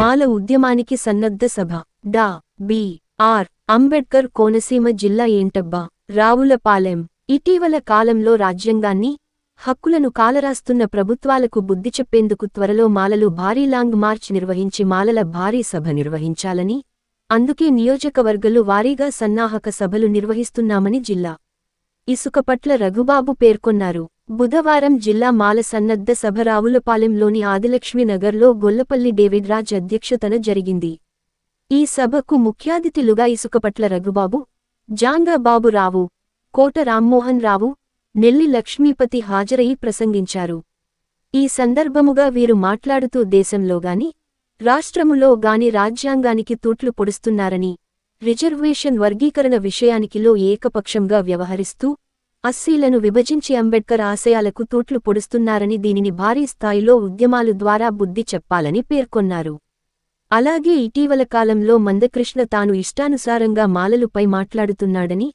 మాల ఉద్యమానికి సన్నద్ధ సభ. డా. B. Are. Ambedkar Konaseema జిల్లా ఏంటబ్బా? రావులపాలెం. ఇటీవల కాలంలో రాజ్యాంగాన్ని హక్కులను కాలరాస్తున్న ప్రభుత్వాలకు బుద్ధి చెప్పేందుకు త్వరలో మాలలు భారీ లాంగ్ మార్చ్ నిర్వహించి మాలల భారీ సభ నిర్వహించాలని అందుకే నియోజకవర్గలు వారీగా సన్నాహక సభలు నిర్వహిస్తున్నామని జిల్లా ఇసుకపట్ల రఘుబాబు పేర్కొన్నారు. బుధవారం జిల్లా మాల సన్నద్ధ సభ రావులపాలెంలోని ఆదిలక్ష్మీనగర్లో గొల్లపల్లి డేవిడ్ రాజ్ అధ్యక్షతన జరిగింది. ఈ సభకు ముఖ్యాతిథులుగా ఇసుకపట్ల రఘుబాబు జాంగా బాబురావు కోట రామ్మోహన్ రావు నెల్లి లక్ష్మీపతి హాజరయి ప్రసంగించారు. ఈ సందర్భముగా వీరు మాట్లాడుతూ దేశంలోగాని రాష్ట్రములో గాని రాజ్యాంగానికి తూట్లు పొడుస్తున్నారని రిజర్వేషన్ వర్గీకరణ విషయానికిలో ఏకపక్షంగా వ్యవహరిస్తూ అస్సీలను విభజించి అంబేడ్కర్ ఆశయాలకు తూట్లు పొడుస్తున్నారని దీనిని భారీ స్థాయిలో ఉద్యమాలు ద్వారా బుద్ధి చెప్పాలని పేర్కొన్నారు. అలాగే ఇటీవల కాలంలో మందకృష్ణ తాను ఇష్టానుసారంగా మాలలుపై మాట్లాడుతున్నాడని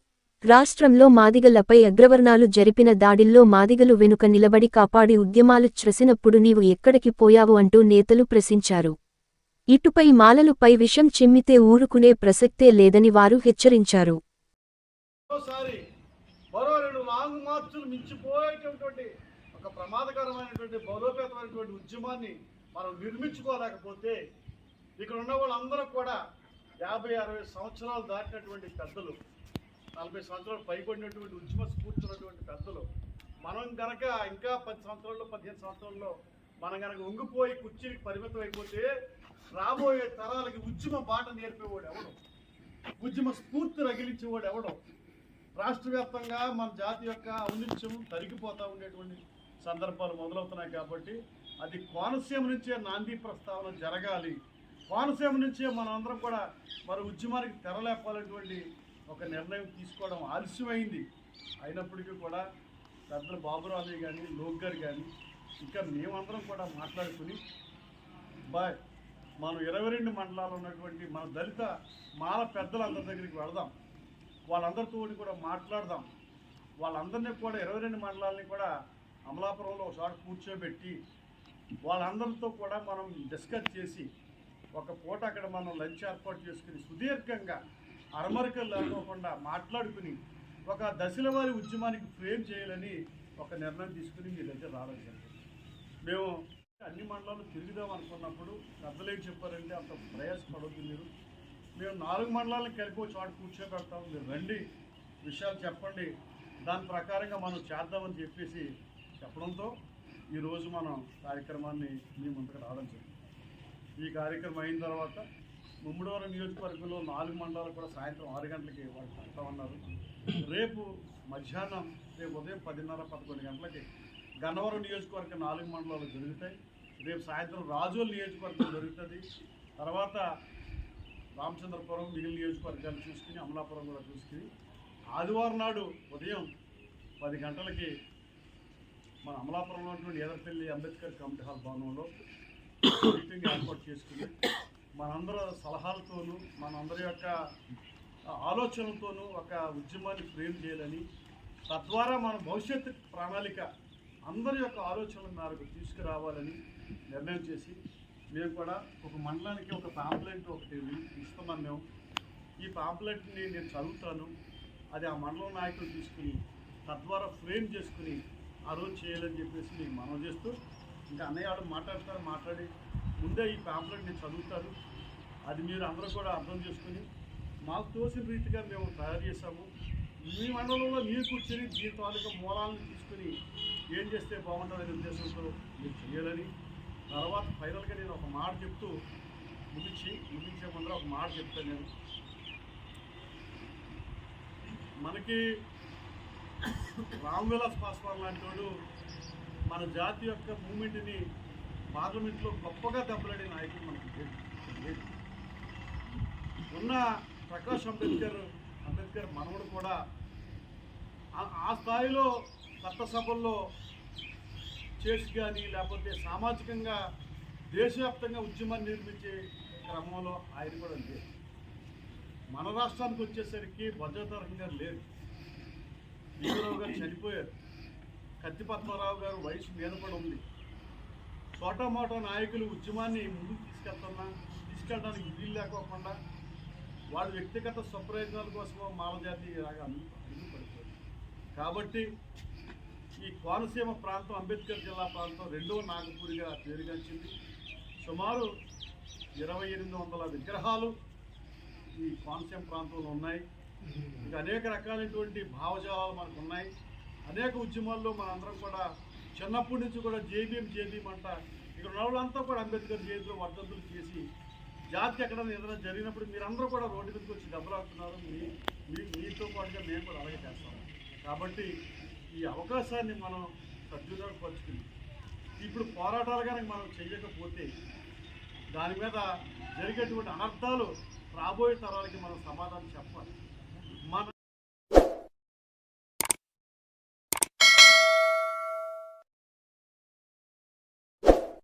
రాష్ట్రంలో మాదిగలపై అగ్రవర్ణాలు జరిపిన దాడిల్లో మాదిగలు వెనుక నిలబడి కాపాడి ఉద్యమాలు చ్రసినప్పుడు నీవు ఎక్కడికి పోయావు అంటూ నేతలు ప్రశ్నించారు. ఇటుపై మాలలుపై విషం చిమ్మితే ఊరుకునే ప్రసక్తే లేదని వారు హెచ్చరించారు. రాంగ్ మార్చులు మించిపోయేటటువంటి ఒక ప్రమాదకరమైనటువంటి బలోపేతమైనటువంటి ఉద్యమాన్ని మనం నిర్మించుకోలేకపోతే ఇక్కడ ఉన్న వాళ్ళందరూ కూడా యాభై అరవై సంవత్సరాలు దాటినటువంటి పెద్దలు నలభై సంవత్సరాలు పైబడినటువంటి ఉద్యమ స్ఫూర్తి ఉన్నటువంటి పెద్దలు మనం కనుక ఇంకా పది సంవత్సరాల్లో పదిహేను సంవత్సరాల్లో మనం కనుక ఉంగిపోయి కుర్చీకి పరిమితం అయిపోతే రాబోయే తరాలకి ఉద్యమ బాట నేర్పేవాడు ఎవడు? ఉద్యమ స్ఫూర్తి రగిలించేవాడు ఎవడో? రాష్ట్ర వ్యాప్తంగా మన జాతి యొక్క ఔనిత్యం తరిగిపోతూ ఉండేటువంటి సందర్భాలు మొదలవుతున్నాయి కాబట్టి అది కోనసీమ నుంచే నాంది ప్రస్తావన జరగాలి. కోనసీమ నుంచే మనందరం కూడా మరి ఉద్యమానికి తెరలేపాలనేటువంటి ఒక నిర్ణయం తీసుకోవడం ఆలస్యమైంది. అయినప్పటికీ కూడా పెద్దలు బాబురాజు కానీ లోక్ గారు కానీ ఇంకా మేమందరం కూడా మాట్లాడుకుని బాయ్ మనం ఇరవై రెండు మండలాలు ఉన్నటువంటి మన దళిత మాల పెద్దలందరి దగ్గరికి వెళదాం. వాళ్ళందరితో కూడా మాట్లాడదాం. వాళ్ళందరినీ కూడా ఇరవై రెండు మండలాలని కూడా అమలాపురంలో ఒకసారి కూర్చోబెట్టి వాళ్ళందరితో కూడా మనం డిస్కస్ చేసి ఒక పూట అక్కడ మనం లంచ్ ఏర్పాటు చేసుకుని సుదీర్ఘంగా అరమరికలు లేకోకుండా మాట్లాడుకుని ఒక దశల వారి ఉద్యమానికి ఫ్రేమ్ చేయాలని ఒక నిర్ణయం తీసుకుని మీ దగ్గర రావడం జరిగింది. మేము అన్ని మండలాలు తిరుగుదాం అనుకున్నప్పుడు పెద్దలు ఏం చెప్పారంటే అంత ప్రయాసపడవద్దు మీరు. మేము నాలుగు మండలాలను కలిపి ఒక చోట కూర్చోబెడతాం. మీరు రండి. విషయాలు చెప్పండి. దాని ప్రకారంగా మనం చేద్దామని చెప్పేసి చెప్పడంతో ఈరోజు మనం కార్యక్రమాన్ని మీ ముందుకు రావడం జరిగింది. ఈ కార్యక్రమం అయిన తర్వాత ముమ్మడివరం నియోజకవర్గంలో నాలుగు మండలాలు కూడా సాయంత్రం ఆరు గంటలకి వాళ్ళు పెడతామన్నారు రేపు మధ్యాహ్నం రేపు ఉదయం పదిన్నర పదకొండు గంటలకి గన్నవరం నియోజకవర్గం నాలుగు మండలాలు జరుగుతాయి. రేపు సాయంత్రం రాజోల్ నియోజకవర్గం జరుగుతుంది. తర్వాత రామచంద్రపురం మిగిలిన నియోజకవర్గాలు చూసుకుని అమలాపురం కూడా చూసుకుని ఆదివారం నాడు ఉదయం పది గంటలకి మన అమలాపురంలో ఉన్నటువంటి ఎదరపల్లి అంబేద్కర్ కమిటీ హాల్ భవనంలో మీటింగ్ ఏర్పాటు చేసుకుని మనందరి సలహాలతోనూ మనందరి యొక్క ఆలోచనలతోనూ ఒక ఉద్యమాన్ని ఫ్రేమ్ చేయాలని తద్వారా మన భవిష్యత్తు ప్రణాళిక అందరి యొక్క ఆలోచనల మేరకు తీసుకురావాలని నిర్ణయం చేసి మేము కూడా ఒక మండలానికి ఒక పాంప్లెట్ ఒకటి ఇస్తామని మేము. ఈ పాంప్లెట్ని నేను చదువుతాను. అది ఆ మండలం నాయకులు తీసుకుని తద్వారా ఫ్రేమ్ చేసుకుని ఆ రోజు చేయాలని చెప్పేసి మీకు మనం చేస్తూ ఇంకా అన్నయ్య ఆడు మాట్లాడతారు మాట్లాడి ముందే ఈ పాంప్లెట్ నేను అది మీరు అందరూ కూడా అర్థం చేసుకుని మాకు తోసిన రీతిగా మేము తయారు చేసాము మీ మండలంలో మీరు కూర్చొని దీని తాలూకా మూలాలను తీసుకుని ఏం చేస్తే బాగుంటుందనే ఉద్దేశంతో మీరు చేయాలని తర్వాత ఫైనల్గా నేను ఒక మాట చెప్తూ ముగించి ముగించే ముందర ఒక మాట చెప్తాను నేను. మనకి రామ్ విలాస్ పాస్వాన్ లాంటి వాడు మన జాతి యొక్క మూమెంట్ని పార్లమెంట్లో గొప్పగా దెబ్బలాడే నాయకుడు మనకి లేడు. ఉన్న ప్రకాష్ అంబేద్కర్ అంబేద్కర్ మనవడు కూడా ఆ- ఆ స్థాయిలో చట్టసభల్లో చేసి కానీ లేకపోతే సామాజికంగా దేశవ్యాప్తంగా ఉద్యమాన్ని నిర్మించే క్రమంలో ఆయన కూడా లేదు మన రాష్ట్రానికి వచ్చేసరికి భద్రతారకం గారు లేరు. భీమరావు గారు చనిపోయారు కత్తిపత్మరావు గారు వయసు మీద కూడా ఉంది చోటమోటో నాయకులు ఉద్యమాన్ని ముందుకు తీసుకెళ్తున్నా తీసుకెళ్ళడానికి వీలు లేకోకుండా వాళ్ళ వ్యక్తిగత స్వప్రయోజనాల కోసమో మాలజాతి లాగా అడుగు అడుగు పడిపోయింది కాబట్టి ఈ కోనసీమ ప్రాంతం అంబేద్కర్ జిల్లా ప్రాంతం రెండవ నాగపూరిగా పేరుగాంచింది. సుమారు ఇరవై ఎనిమిది వందల విగ్రహాలు ఈ కోనసీమ ప్రాంతంలో ఉన్నాయి. ఇక అనేక రకాలైనటువంటి భావజాలాలు మనకు ఉన్నాయి. అనేక ఉద్యమాల్లో మనందరం కూడా చిన్నప్పటి నుంచి కూడా జేబీఎం జేబీఎం అంట ఇక్కడ ఉన్న వాళ్ళంతా కూడా అంబేద్కర్ జయంతిలో వర్ధంతులు చేసి జాతికి ఎక్కడైనా ఏదైనా జరిగినప్పుడు మీరందరూ కూడా రోడ్డు మీదకి వచ్చి దెబ్బలాడుతున్నారు. మీ మీతో పాటుగా మేము కూడా అలాగే చేస్తాము కాబట్టి ఈ అవకాశాన్ని మనం సద్వినియోగపరుచుకుని ఇప్పుడు పోరాటాలు కనుక మనం చేయకపోతే దాని మీద జరిగేటువంటి అనర్థాలు రాబోయే తరాలకి మనం సమాధానం చెప్పాలి.